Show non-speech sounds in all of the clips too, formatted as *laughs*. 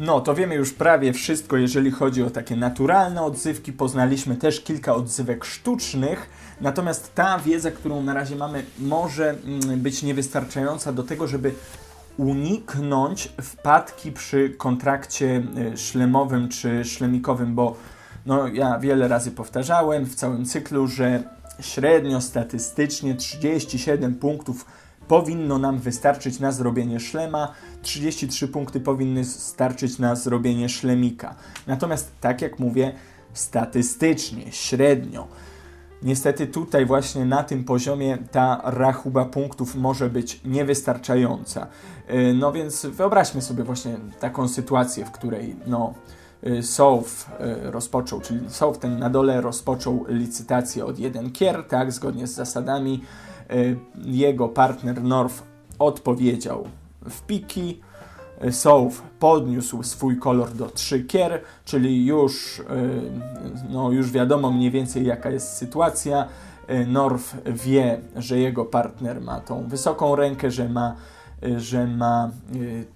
No, to wiemy już prawie wszystko, jeżeli chodzi o takie naturalne odzywki. Poznaliśmy też kilka odzywek sztucznych. Natomiast ta wiedza, którą na razie mamy, może mm, być niewystarczająca do tego, żeby uniknąć wpadki przy kontrakcie y, szlemowym czy szlemikowym, bo no, ja wiele razy powtarzałem w całym cyklu, że średnio statystycznie 37 punktów powinno nam wystarczyć na zrobienie szlema, 33 punkty powinny starczyć na zrobienie szlemika. Natomiast, tak jak mówię, statystycznie, średnio. Niestety tutaj właśnie na tym poziomie ta rachuba punktów może być niewystarczająca. Yy, no więc wyobraźmy sobie właśnie taką sytuację, w której no, yy, Sow yy, rozpoczął, czyli Sow ten na dole rozpoczął licytację od 1 kier, tak, zgodnie z zasadami. Jego partner North odpowiedział w piki, Sow podniósł swój kolor do 3 kier, czyli już, no, już wiadomo mniej więcej jaka jest sytuacja. North wie, że jego partner ma tą wysoką rękę, że ma, że ma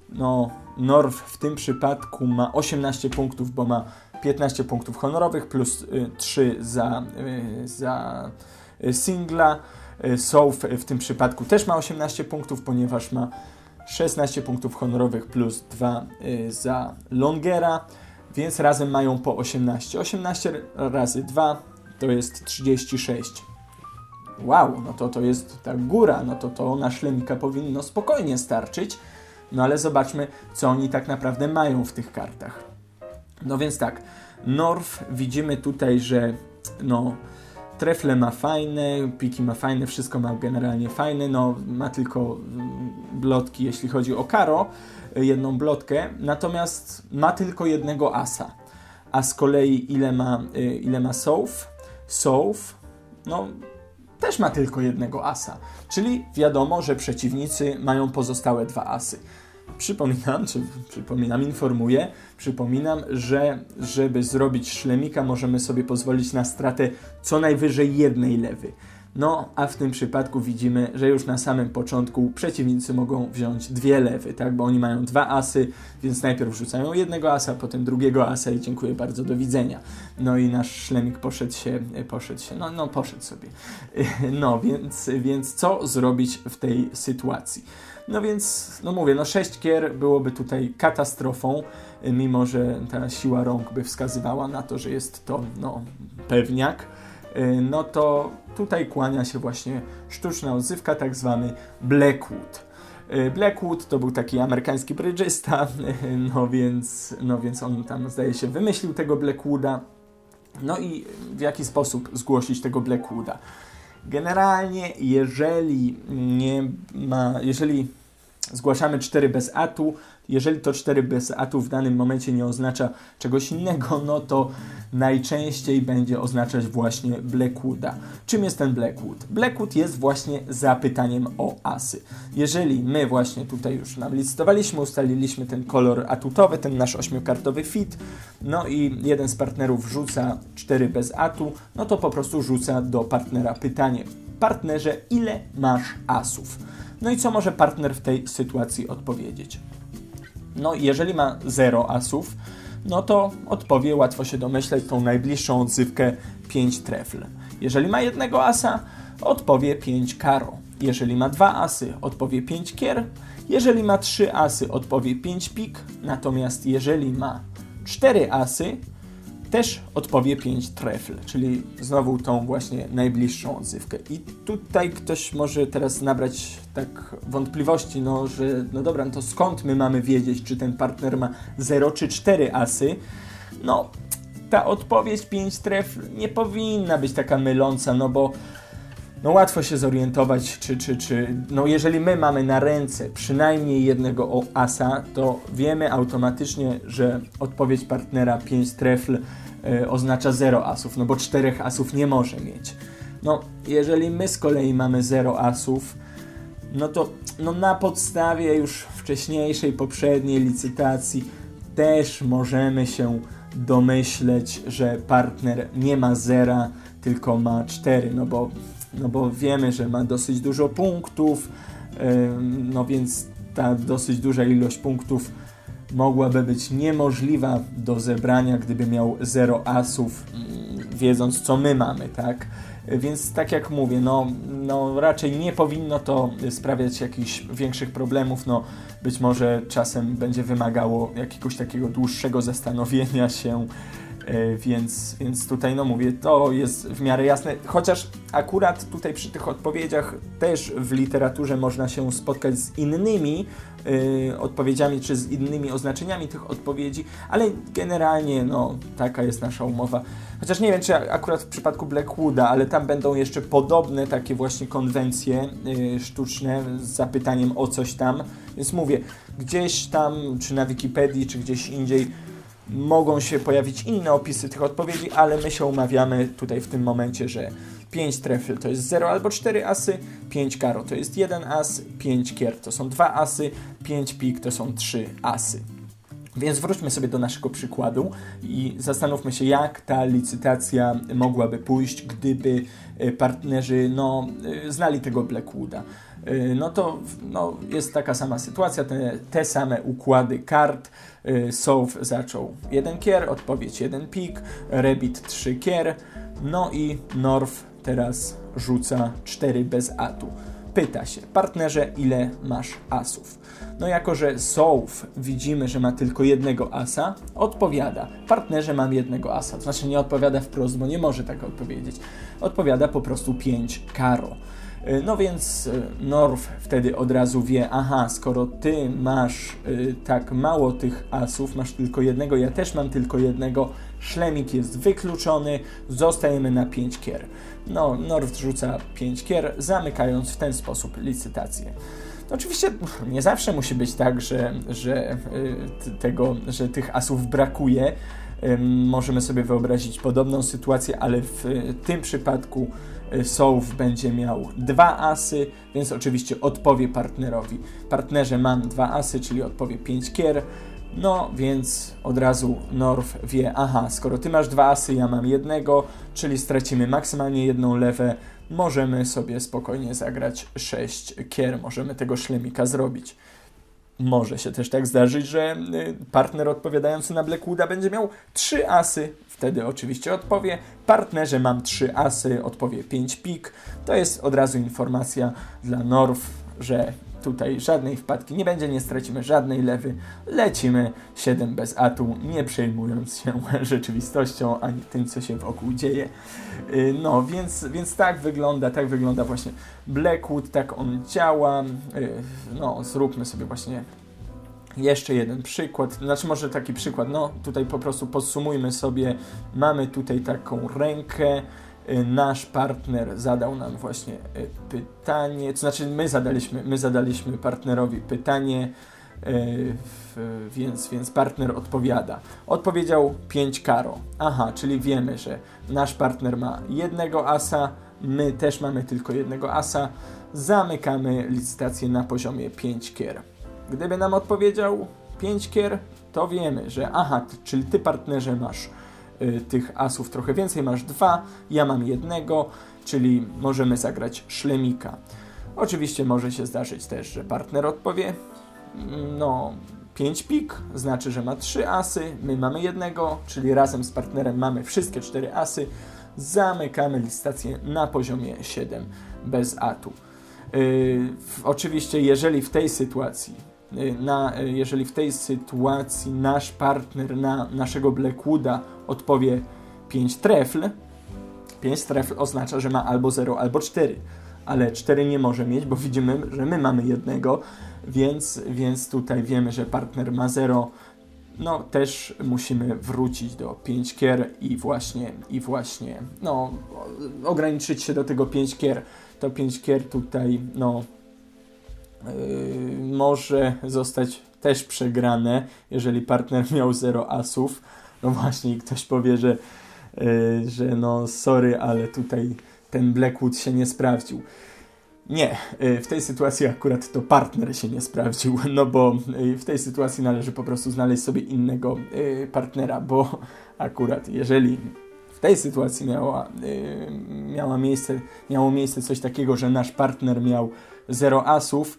no, North w tym przypadku ma 18 punktów, bo ma 15 punktów honorowych plus 3 za, za singla. Sow w tym przypadku też ma 18 punktów, ponieważ ma 16 punktów honorowych plus 2 y, za Longera, więc razem mają po 18. 18 razy 2 to jest 36. Wow, no to to jest ta góra, no to to na szlemika powinno spokojnie starczyć. No ale zobaczmy, co oni tak naprawdę mają w tych kartach. No więc tak, North widzimy tutaj, że no Trefle ma fajne, piki ma fajne, wszystko ma generalnie fajne, no ma tylko mm, blotki, jeśli chodzi o Karo, jedną blotkę, natomiast ma tylko jednego asa. A z kolei ile ma, y, ile ma Souf? Souf, no też ma tylko jednego asa. Czyli wiadomo, że przeciwnicy mają pozostałe dwa asy. Przypominam, czy przypominam, informuję, przypominam, że żeby zrobić szlemika możemy sobie pozwolić na stratę co najwyżej jednej lewy. No, a w tym przypadku widzimy, że już na samym początku przeciwnicy mogą wziąć dwie lewy, tak? Bo oni mają dwa asy, więc najpierw rzucają jednego asa, potem drugiego asa i dziękuję bardzo, do widzenia. No i nasz szlemik poszedł się, poszedł się, no, no poszedł sobie. *laughs* No, więc, więc co zrobić w tej sytuacji? No więc, no mówię, no 6 kier byłoby tutaj katastrofą, mimo że ta siła rąk by wskazywała na to, że jest to no, pewniak. No to tutaj kłania się właśnie sztuczna odzywka, tak zwany Blackwood. Blackwood to był taki amerykański brydżysta, *laughs* no więc, no więc on tam zdaje się wymyślił tego Blackwooda. No i w jaki sposób zgłosić tego Blackwooda? Generalnie, jeżeli nie ma, jeżeli zgłaszamy 4 bez atu, jeżeli to 4 bez atu w danym momencie nie oznacza czegoś innego, no to najczęściej będzie oznaczać właśnie Blackwooda. Czym jest ten Blackwood? Blackwood jest właśnie zapytaniem o asy. Jeżeli my właśnie tutaj już nam licytowaliśmy, ustaliliśmy ten kolor atutowy, ten nasz ośmiokartowy fit, no i jeden z partnerów rzuca 4 bez atu, no to po prostu rzuca do partnera pytanie. Partnerze, ile masz asów? No i co może partner w tej sytuacji odpowiedzieć? No, jeżeli ma 0 asów, no to odpowie, łatwo się domyśleć, tą najbliższą odzywkę 5 trefl. Jeżeli ma jednego asa, odpowie 5 karo. Jeżeli ma dwa asy, odpowie 5 kier. Jeżeli ma 3 asy, odpowie 5 pik. Natomiast jeżeli ma 4 asy, też odpowie 5 trefl, czyli znowu tą właśnie najbliższą odzywkę. I tutaj ktoś może teraz nabrać tak wątpliwości, no że no dobra, no to skąd my mamy wiedzieć, czy ten partner ma 0 czy 4 asy? No, ta odpowiedź 5 trefl nie powinna być taka myląca, no bo no łatwo się zorientować, czy, czy, czy, no jeżeli my mamy na ręce przynajmniej jednego asa, to wiemy automatycznie, że odpowiedź partnera 5 trefl y, oznacza 0 asów, no bo 4 asów nie może mieć. No, jeżeli my z kolei mamy 0 asów, no to no na podstawie już wcześniejszej, poprzedniej licytacji też możemy się domyśleć, że partner nie ma zera, tylko ma 4, no bo no bo wiemy, że ma dosyć dużo punktów, no więc ta dosyć duża ilość punktów mogłaby być niemożliwa do zebrania, gdyby miał 0 asów, mm, wiedząc co my mamy, tak? Więc tak jak mówię, no, no raczej nie powinno to sprawiać jakichś większych problemów. No, być może czasem będzie wymagało jakiegoś takiego dłuższego zastanowienia się, więc, więc tutaj, no mówię, to jest w miarę jasne. Chociaż akurat tutaj przy tych odpowiedziach też w literaturze można się spotkać z innymi y, odpowiedziami czy z innymi oznaczeniami tych odpowiedzi, ale generalnie no taka jest nasza umowa. Chociaż nie wiem, czy akurat w przypadku Blackwooda, ale tam będą jeszcze podobne takie właśnie konwencje y, sztuczne z zapytaniem o coś tam. Więc mówię, gdzieś tam, czy na Wikipedii, czy gdzieś indziej mogą się pojawić inne opisy tych odpowiedzi, ale my się umawiamy tutaj w tym momencie, że 5 trefl to jest 0 albo 4 asy, 5 karo to jest 1 as, 5 kier to są 2 asy, 5 pik to są 3 asy. Więc wróćmy sobie do naszego przykładu i zastanówmy się, jak ta licytacja mogłaby pójść, gdyby e, partnerzy no, e, znali tego Blackwooda. E, no to no, jest taka sama sytuacja, te, te same układy kart. Sow zaczął jeden kier, odpowiedź jeden pik, Rebit 3 kier, no i Norf teraz rzuca 4 bez atu. Pyta się, partnerze, ile masz asów? No jako, że Sołf widzimy, że ma tylko jednego asa, odpowiada, partnerze mam jednego asa. To znaczy nie odpowiada wprost, bo nie może tak odpowiedzieć. Odpowiada po prostu 5 karo. Y, no więc y, Norf wtedy od razu wie, aha, skoro ty masz y, tak mało tych asów, masz tylko jednego, ja też mam tylko jednego, szlemik jest wykluczony, zostajemy na 5 kier. No, Norf rzuca 5 kier, zamykając w ten sposób licytację. Oczywiście nie zawsze musi być tak, że, że, tego, że tych asów brakuje. Możemy sobie wyobrazić podobną sytuację, ale w tym przypadku Sołów będzie miał dwa asy, więc oczywiście odpowie partnerowi. Partnerze mam dwa asy, czyli odpowie 5 kier. No więc od razu Norf wie, aha, skoro ty masz dwa asy, ja mam jednego, czyli stracimy maksymalnie jedną lewę, możemy sobie spokojnie zagrać 6 kier, możemy tego szlemika zrobić. Może się też tak zdarzyć, że y, partner odpowiadający na Blackwooda będzie miał 3 asy. Wtedy oczywiście odpowie, partnerze mam 3 asy, odpowie 5 pik. To jest od razu informacja dla Norf, że tutaj żadnej wpadki nie będzie, nie stracimy żadnej lewy. Lecimy 7 bez atu, nie przejmując się *laughs* rzeczywistością ani tym, co się wokół dzieje. Y, no, więc, więc tak wygląda, tak wygląda właśnie Blackwood, tak on działa. Y, no, zróbmy sobie właśnie jeszcze jeden przykład, znaczy może taki przykład, no tutaj po prostu podsumujmy sobie, mamy tutaj taką rękę, nasz partner zadał nam właśnie y, pytanie, to znaczy my zadaliśmy, my zadaliśmy partnerowi pytanie, y, więc, więc partner odpowiada. Odpowiedział 5 karo. Aha, czyli wiemy, że nasz partner ma jednego asa, my też mamy tylko jednego asa. Zamykamy licytację na poziomie 5 kier. Gdyby nam odpowiedział 5 kier, to wiemy, że aha, czyli ty partnerze masz Y, tych asów trochę więcej, masz dwa, ja mam jednego, czyli możemy zagrać szlemika. Oczywiście może się zdarzyć też, że partner odpowie, mm, no 5 pik, znaczy, że ma 3 asy, my mamy jednego, czyli razem z partnerem mamy wszystkie 4 asy, zamykamy licytację na poziomie 7 bez atu. Yy, oczywiście, jeżeli w tej sytuacji Y, na, y, jeżeli w tej sytuacji nasz partner na naszego Blackwooda odpowie 5 trefl, 5 trefl oznacza, że ma albo 0, albo 4, ale 4 nie może mieć, bo widzimy, że my mamy jednego, więc, więc tutaj wiemy, że partner ma 0, no też musimy wrócić do 5 kier i właśnie, i właśnie, no ograniczyć się do tego 5 kier. To 5 kier tutaj, no może zostać też przegrane, jeżeli partner miał 0 asów. No właśnie, ktoś powie, że, yy, że no sorry, ale tutaj ten Blackwood się nie sprawdził. Nie, yy, w tej sytuacji akurat to partner się nie sprawdził, no bo w tej sytuacji należy po prostu znaleźć sobie innego partnera, bo akurat jeżeli w tej sytuacji miała, miała miejsce, miało miejsce coś takiego, że nasz partner miał 0 asów,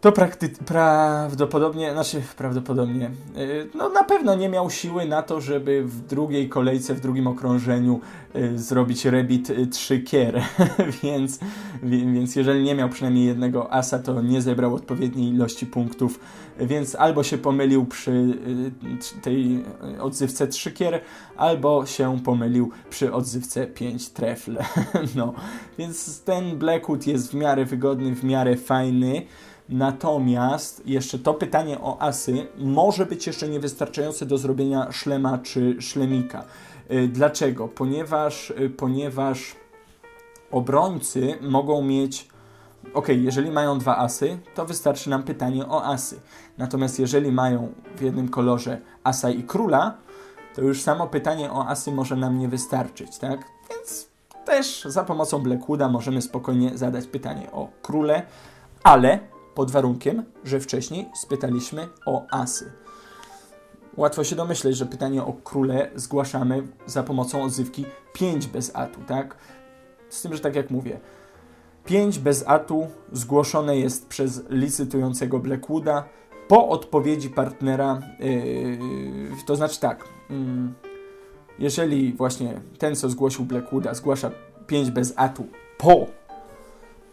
to prakty- prawdopodobnie, znaczy prawdopodobnie, yy, no na pewno nie miał siły na to, żeby w drugiej kolejce, w drugim okrążeniu yy, zrobić rebit 3 kier, *laughs* więc, więc jeżeli nie miał przynajmniej jednego asa, to nie zebrał odpowiedniej ilości punktów, więc albo się pomylił przy yy, tej odzywce 3 kier, albo się pomylił przy odzywce 5 trefl. *laughs* no, więc ten Blackwood jest w miarę wygodny, w miarę fajny. Natomiast jeszcze to pytanie o asy może być jeszcze niewystarczające do zrobienia szlema czy szlemika. Y, dlaczego? Ponieważ, y, ponieważ obrońcy mogą mieć. Ok, jeżeli mają dwa asy, to wystarczy nam pytanie o asy. Natomiast jeżeli mają w jednym kolorze asa i króla, to już samo pytanie o asy może nam nie wystarczyć, tak? Więc też za pomocą Blackwooda możemy spokojnie zadać pytanie o króle, ale pod warunkiem, że wcześniej spytaliśmy o asy. Łatwo się domyśleć, że pytanie o króle zgłaszamy za pomocą odzywki 5 bez atu, tak? Z tym, że tak jak mówię, 5 bez atu zgłoszone jest przez licytującego Blackwooda po odpowiedzi partnera, yy, to znaczy tak, yy, jeżeli właśnie ten, co zgłosił Blackwooda, zgłasza 5 bez atu po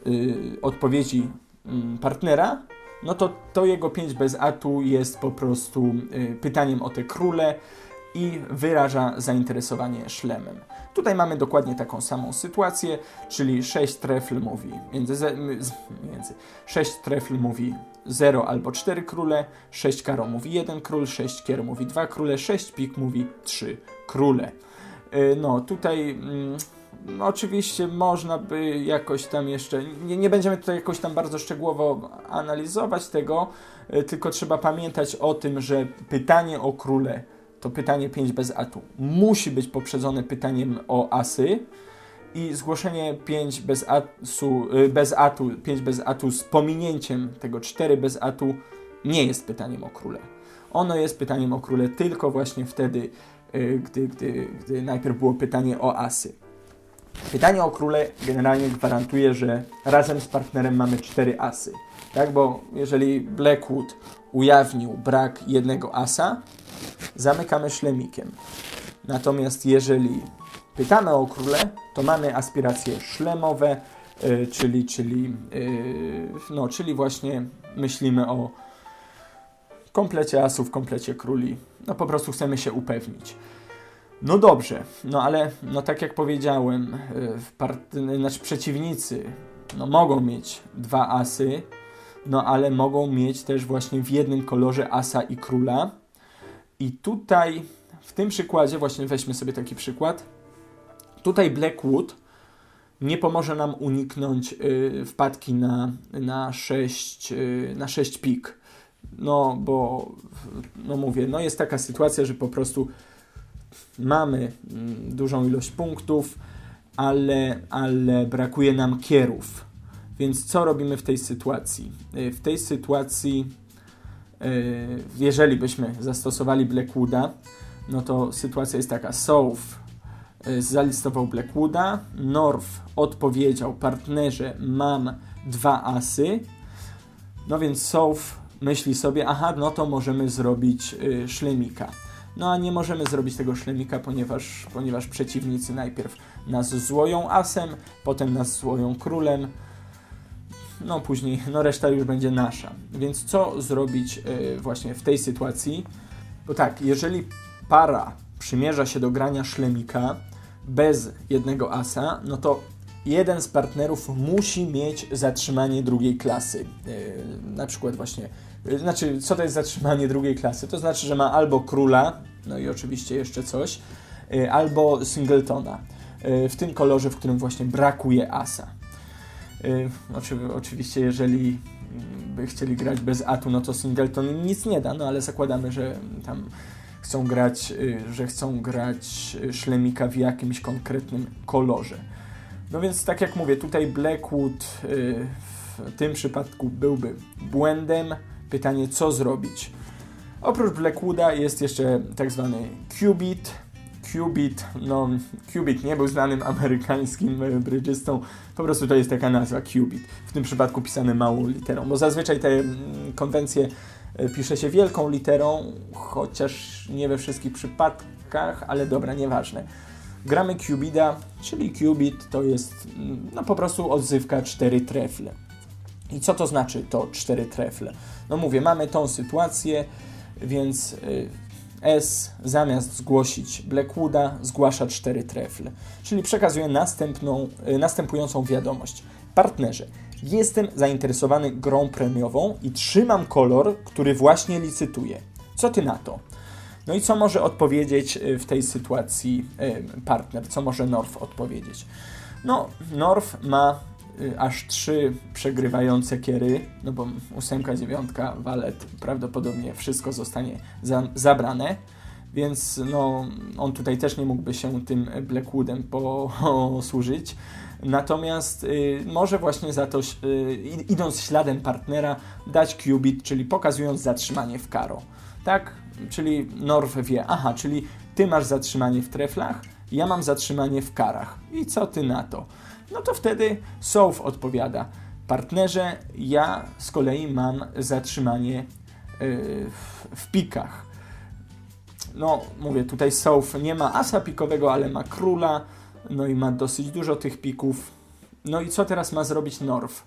yy, odpowiedzi Mm, partnera, no to to jego 5 bez atu jest po prostu y, pytaniem o te króle i wyraża zainteresowanie szlemem. Tutaj mamy dokładnie taką samą sytuację, czyli 6 trefl mówi między, między 6 trefl mówi 0 albo 4 króle, 6 karo mówi 1 król, 6 kier mówi 2 króle, 6 pik mówi 3 króle. Y, no tutaj mm, oczywiście można by jakoś tam jeszcze, nie, nie będziemy tutaj jakoś tam bardzo szczegółowo analizować tego, y, tylko trzeba pamiętać o tym, że pytanie o króle, to pytanie 5 bez atu, musi być poprzedzone pytaniem o asy i zgłoszenie 5 bez, asu, y, bez atu, 5 bez atu z pominięciem tego 4 bez atu nie jest pytaniem o króle. Ono jest pytaniem o króle tylko właśnie wtedy, y, gdy, gdy, gdy najpierw było pytanie o asy. Pytanie o króle generalnie gwarantuje, że razem z partnerem mamy cztery asy. Tak, bo jeżeli Blackwood ujawnił brak jednego asa, zamykamy szlemikiem. Natomiast jeżeli pytamy o króle, to mamy aspiracje szlemowe, yy, czyli, czyli, yy, no, czyli właśnie myślimy o komplecie asów, komplecie króli. No po prostu chcemy się upewnić. No dobrze, no ale no tak jak powiedziałem, part- znaczy przeciwnicy no mogą mieć dwa asy, no ale mogą mieć też właśnie w jednym kolorze asa i króla. I tutaj w tym przykładzie, właśnie weźmy sobie taki przykład, tutaj Blackwood nie pomoże nam uniknąć y, wpadki na, na, 6, y, na 6 pik. No bo, no mówię, no jest taka sytuacja, że po prostu mamy mm, dużą ilość punktów, ale, ale brakuje nam kierów. Więc co robimy w tej sytuacji? Y, w tej sytuacji, jeżeli byśmy zastosowali Blackwooda, no to sytuacja jest taka. Souf y, zalistował Blackwooda, North odpowiedział partnerze mam dwa asy, no więc Souf myśli sobie, aha, no to możemy zrobić szlemika. No a nie możemy zrobić tego szlemika, ponieważ, ponieważ przeciwnicy najpierw nas złoją asem, potem nas złoją królem, no później, no reszta już będzie nasza. Więc co zrobić yy, właśnie w tej sytuacji? Bo tak, jeżeli para przymierza się do grania szlemika bez jednego asa, no to jeden z partnerów musi mieć zatrzymanie drugiej klasy. Yy, na przykład właśnie znaczy, co to jest zatrzymanie drugiej klasy? To znaczy, że ma albo króla, no i oczywiście jeszcze coś, y, albo singletona y, w tym kolorze, w którym właśnie brakuje asa. Y, oczywiście, jeżeli mm, by chcieli grać bez atu, no to singleton nic nie da, no ale zakładamy, że tam chcą grać, że chcą grać szlemika w jakimś konkretnym kolorze. No więc tak jak mówię, tutaj Blackwood w tym przypadku byłby błędem, Pytanie, co zrobić? Oprócz Blackwooda jest jeszcze tak zwany qubit. Qubit, no Qubit nie był znanym amerykańskim brydżystą, po prostu to jest taka nazwa Qubit, w tym przypadku pisane małą literą, bo zazwyczaj te mm, konwencje e, pisze się wielką literą, chociaż nie we wszystkich przypadkach, ale dobra, nieważne. Gramy Qubida, czyli Qubit to jest mm, no po prostu odzywka 4 trefle. I co to znaczy to 4 trefle? No mówię, mamy tą sytuację, więc y, S zamiast zgłosić Blackwooda zgłasza 4 trefle, czyli przekazuje następną, y, następującą wiadomość. Partnerze, jestem zainteresowany grą premiową i trzymam kolor, który właśnie licytuję. Co ty na to? No i co może odpowiedzieć y, w tej sytuacji partner? Co może North odpowiedzieć? No, North ma Y, aż trzy przegrywające kiery, no bo ósemka, dziewiątka, walet, prawdopodobnie wszystko zostanie za, zabrane, więc no, on tutaj też nie mógłby się tym Blackwoodem posłużyć. Natomiast y, może właśnie za to, y, idąc śladem partnera, dać qubit, czyli pokazując zatrzymanie w karo. Tak? Czyli Norw wie, aha, czyli ty masz zatrzymanie w treflach, ja mam zatrzymanie w karach. I co ty na to? No to wtedy Sof odpowiada, partnerze, ja z kolei mam zatrzymanie yy, w pikach. No, mówię, tutaj Sof nie ma asa pikowego, ale ma króla, no i ma dosyć dużo tych pików. No i co teraz ma zrobić Norf?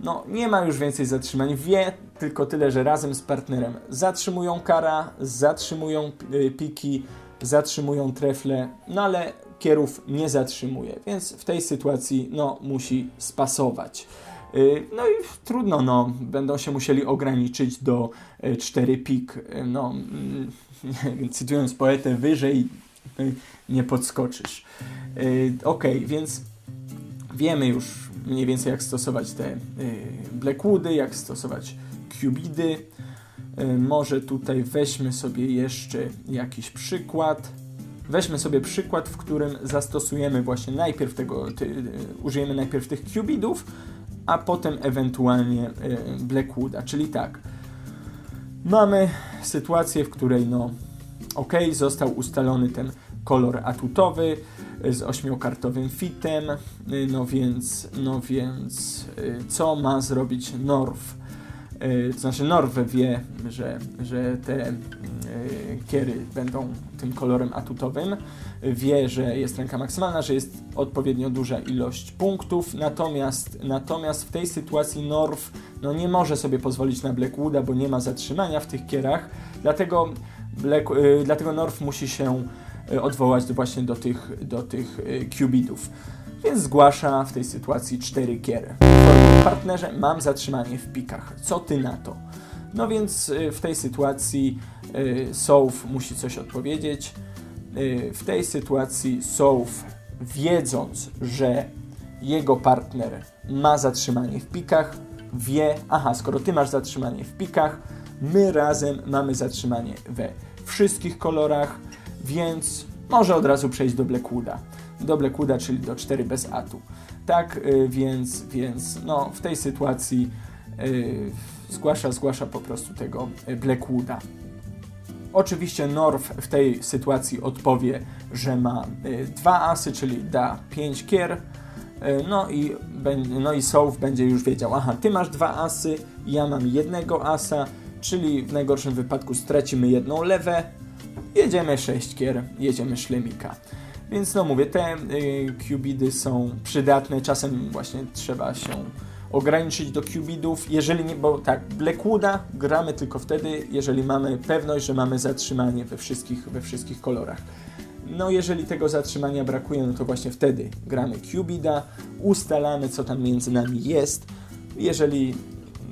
No, nie ma już więcej zatrzymań. Wie tylko tyle, że razem z partnerem zatrzymują kara, zatrzymują y, piki, zatrzymują trefle, no ale kierów nie zatrzymuje, więc w tej sytuacji no, musi spasować. Y, no i trudno, no, będą się musieli ograniczyć do 4 y, pik. Y, no, mm, *laughs* cytując poetę, wyżej nie podskoczysz. Ok, więc wiemy już mniej więcej jak stosować te Blackwoody, jak stosować Cubidy. Może tutaj weźmy sobie jeszcze jakiś przykład. Weźmy sobie przykład, w którym zastosujemy właśnie najpierw tego, ty, użyjemy najpierw tych qubidów, a potem ewentualnie y, Blackwooda, czyli tak. Mamy sytuację, w której no ok, został ustalony ten kolor atutowy y, z ośmiokartowym fitem, y, no więc, no więc co ma zrobić North? To znaczy Norwe wie, że, że te kiery będą tym kolorem atutowym, wie, że jest ręka maksymalna, że jest odpowiednio duża ilość punktów, natomiast, natomiast w tej sytuacji Norf no, nie może sobie pozwolić na Blackwooda, bo nie ma zatrzymania w tych kierach, dlatego, Black, y, dlatego Norf musi się y, odwołać do, właśnie do tych, do tych y, qubitów. Więc zgłasza w tej sytuacji cztery kiery. Partnerze mam zatrzymanie w pikach. Co ty na to? No więc y, w tej sytuacji y, Souf musi coś odpowiedzieć. Y, w tej sytuacji Souf, wiedząc, że jego partner ma zatrzymanie w pikach, wie, aha, skoro ty masz zatrzymanie w pikach, my razem mamy zatrzymanie we wszystkich kolorach, więc może od razu przejść do Blackwooda. Do Blackwooda, czyli do 4 bez atu. Tak, więc, więc no, w tej sytuacji zgłasza, zgłasza po prostu tego e, Blackwooda. Oczywiście North w tej sytuacji odpowie, że ma y, dwa asy, czyli da 5 kier. Y, no i, no i Soul będzie już wiedział, aha, ty masz dwa asy, ja mam jednego asa, czyli w najgorszym wypadku stracimy jedną lewę, jedziemy 6 kier, jedziemy szlemika. Więc no mówię, te y, cubidy są przydatne, czasem właśnie trzeba się ograniczyć do qubitów, jeżeli nie, bo tak, Blackwooda gramy tylko wtedy, jeżeli mamy pewność, że mamy zatrzymanie we wszystkich, we wszystkich kolorach. No jeżeli tego zatrzymania brakuje, no to właśnie wtedy gramy Qubida, ustalamy co tam między nami jest. Jeżeli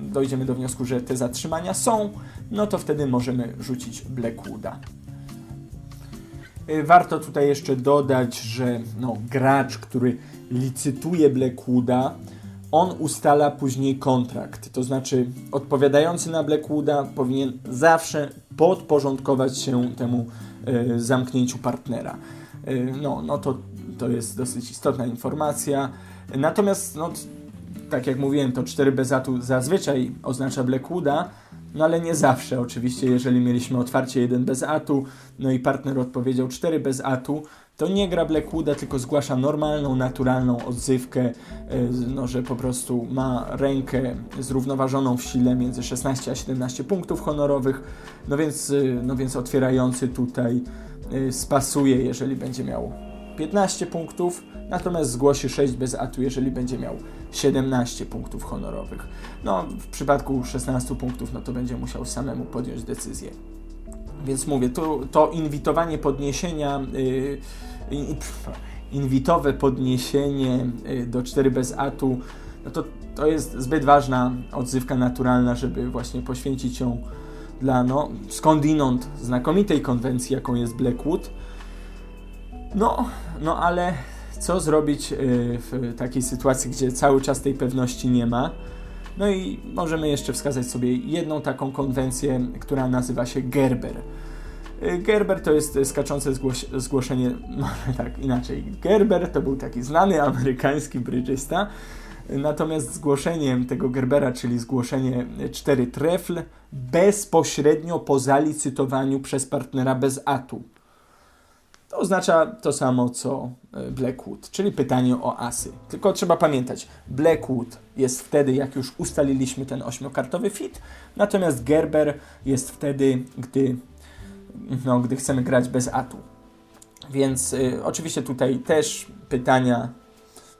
dojdziemy do wniosku, że te zatrzymania są, no to wtedy możemy rzucić Blackwooda. Y, warto tutaj jeszcze dodać, że no, gracz, który licytuje Blackwooda, on ustala później kontrakt. To znaczy, odpowiadający na Blackwooda powinien zawsze podporządkować się temu y, zamknięciu partnera. Y, no, no to, to jest dosyć istotna informacja. Natomiast, no, tak jak mówiłem, to 4 bezatu zazwyczaj oznacza Blackwooda, No ale nie zawsze. Oczywiście, jeżeli mieliśmy otwarcie 1 bez atu, no i partner odpowiedział 4 bez atu, to nie gra Blackwooda, tylko zgłasza normalną, naturalną odzywkę, e, no, że po prostu ma rękę zrównoważoną w sile między 16 a 17 punktów honorowych, no więc, e, no więc otwierający tutaj e, spasuje, jeżeli będzie miał 15 punktów, natomiast zgłosi 6 bez atu, jeżeli będzie miał 17 punktów honorowych. No, w przypadku 16 punktów, no to będzie musiał samemu podjąć decyzję. Więc mówię, to, to inwitowanie podniesienia, yy, inwitowe podniesienie yy, do 4 bez atu, no to, to jest zbyt ważna odzywka naturalna, żeby właśnie poświęcić ją dla no, skądinąd znakomitej konwencji, jaką jest Blackwood. No, no ale co zrobić y, w takiej sytuacji, gdzie cały czas tej pewności nie ma? No i możemy jeszcze wskazać sobie jedną taką konwencję, która nazywa się Gerber. Y, Gerber to jest skaczące zgłos zgłoszenie, *laughs* no tak inaczej. Gerber to był taki znany amerykański brydżysta, natomiast zgłoszeniem tego Gerbera, czyli zgłoszenie 4 trefl, bezpośrednio po zalicytowaniu przez partnera bez atu. To oznacza to samo co e, Blackwood, czyli pytanie o asy. Tylko trzeba pamiętać, Blackwood jest wtedy, jak już ustaliliśmy ten ośmiokartowy fit, natomiast Gerber jest wtedy, gdy, no, gdy chcemy grać bez atu. Więc y, oczywiście tutaj też pytania,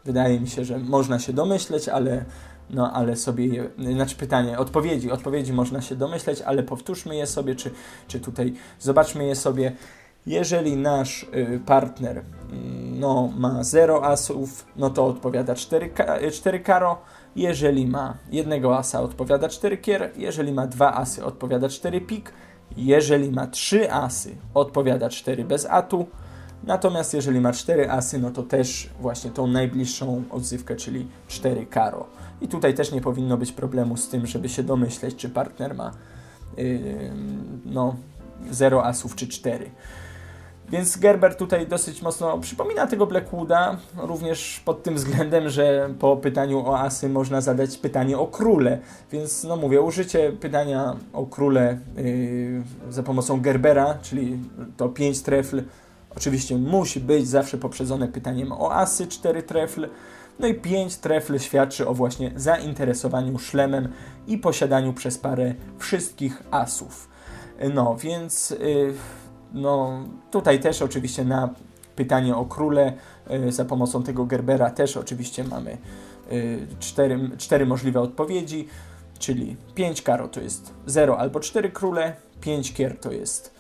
wydaje mi się, że można się domyśleć, ale no ale sobie je, znaczy pytanie, odpowiedzi, odpowiedzi można się domyśleć, ale powtórzmy je sobie, czy, czy tutaj zobaczmy je sobie. Jeżeli nasz y, partner mm, no, ma 0 asów, no to odpowiada 4, 4 karo. Jeżeli ma jednego asa, odpowiada 4 kier. Jeżeli ma dwa asy, odpowiada 4 pik. Jeżeli ma 3 asy, odpowiada 4 bez atu. Natomiast jeżeli ma 4 asy, no to też właśnie tą najbliższą odzywkę, czyli 4 karo. I tutaj też nie powinno być problemu z tym, żeby się domyśleć, czy partner ma yy, no, 0 asów czy 4. Więc Gerber tutaj dosyć mocno przypomina tego Blackwooda, również pod tym względem, że po pytaniu o asy można zadać pytanie o króle. Więc no mówię, użycie pytania o króle yy, za pomocą Gerbera, czyli to 5 trefl, oczywiście musi być zawsze poprzedzone pytaniem o asy, 4 trefl. No i 5 trefl świadczy o właśnie zainteresowaniu szlemem i posiadaniu przez parę wszystkich asów. No, więc... Yy, no, tutaj też oczywiście na pytanie o króle y, za pomocą tego Gerbera też oczywiście mamy y, cztery, cztery możliwe odpowiedzi, czyli 5 karo to jest 0 albo 4 króle, 5 kier to jest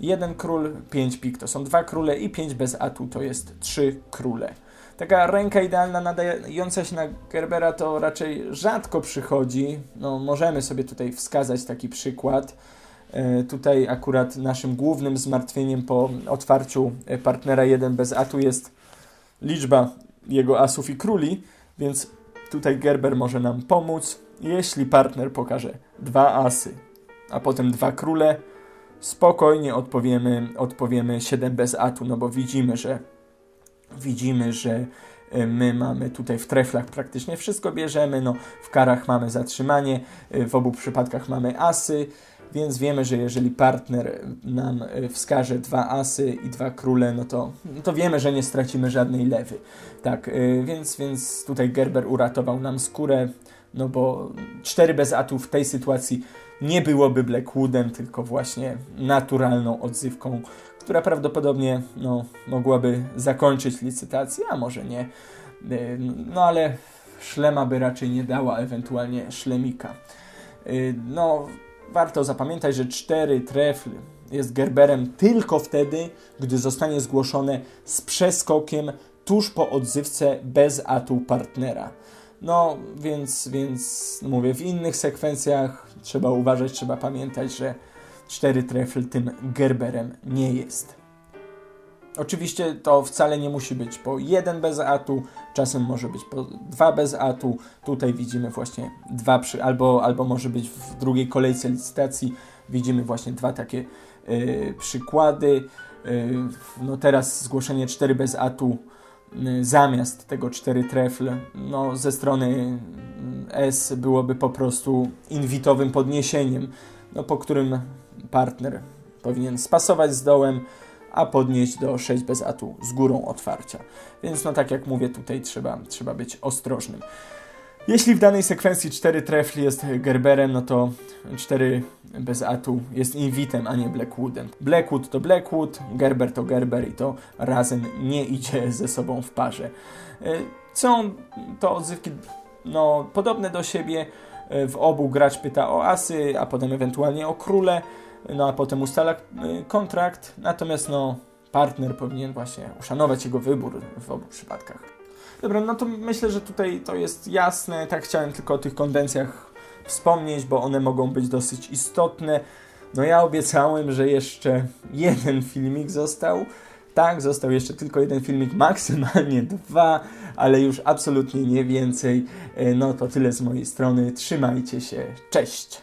1 król, 5 pik to są 2 króle i 5 bez atu to jest 3 króle. Taka ręka idealna nadająca się na Gerbera to raczej rzadko przychodzi. No, możemy sobie tutaj wskazać taki przykład. E, tutaj akurat naszym głównym zmartwieniem po otwarciu partnera 1 bez atu jest liczba jego asów i króli, więc tutaj Gerber może nam pomóc. Jeśli partner pokaże dwa asy, a potem dwa króle, spokojnie odpowiemy, odpowiemy 7 bez atu, no bo widzimy, że widzimy, że e, my mamy tutaj w treflach praktycznie wszystko bierzemy, no w karach mamy zatrzymanie, e, w obu przypadkach mamy asy, więc wiemy, że jeżeli partner nam e, wskaże dwa asy i dwa króle, no to, no to wiemy, że nie stracimy żadnej lewy. Tak, e, więc, więc tutaj Gerber uratował nam skórę, no bo cztery bez atów w tej sytuacji nie byłoby Blackwoodem, tylko właśnie naturalną odzywką, która prawdopodobnie no, mogłaby zakończyć licytację, a może nie. E, no ale szlema by raczej nie dała, ewentualnie szlemika. No, Warto zapamiętać, że 4 trefl jest Gerberem tylko wtedy, gdy zostanie zgłoszone z przeskokiem tuż po odzywce bez atu partnera. No, więc, więc mówię, w innych sekwencjach trzeba uważać, trzeba pamiętać, że 4 trefl tym Gerberem nie jest. Oczywiście to wcale nie musi być po jeden bez atu, czasem może być po dwa bez atu. Tutaj widzimy właśnie dwa przy, albo, albo może być w drugiej kolejce licytacji widzimy właśnie dwa takie y, przykłady. Y, no teraz zgłoszenie 4 bez atu y, zamiast tego 4 trefl no ze strony S byłoby po prostu inwitowym podniesieniem, no, po którym partner powinien spasować z dołem, a podnieść do 6 bez atu z górą otwarcia. Więc no tak jak mówię, tutaj trzeba, trzeba być ostrożnym. Jeśli w danej sekwencji 4 trefli jest Gerberem, no to 4 bez atu jest inwitem, a nie Blackwoodem. Blackwood to Blackwood, Gerber to Gerber i to razem nie idzie ze sobą w parze. Y, Są to odzywki no, podobne do siebie. Y, W obu gracz pyta o asy, a potem ewentualnie o króle, no a potem ustala y, kontrakt. Natomiast no, partner powinien właśnie uszanować jego wybór w obu przypadkach. Dobra, no to myślę, że tutaj to jest jasne. Tak chciałem tylko o tych konwencjach wspomnieć, bo one mogą być dosyć istotne. No ja obiecałem, że jeszcze jeden filmik został. Tak, został jeszcze tylko jeden filmik, maksymalnie dwa, ale już absolutnie nie więcej. E, No to tyle z mojej strony. Trzymajcie się. Cześć!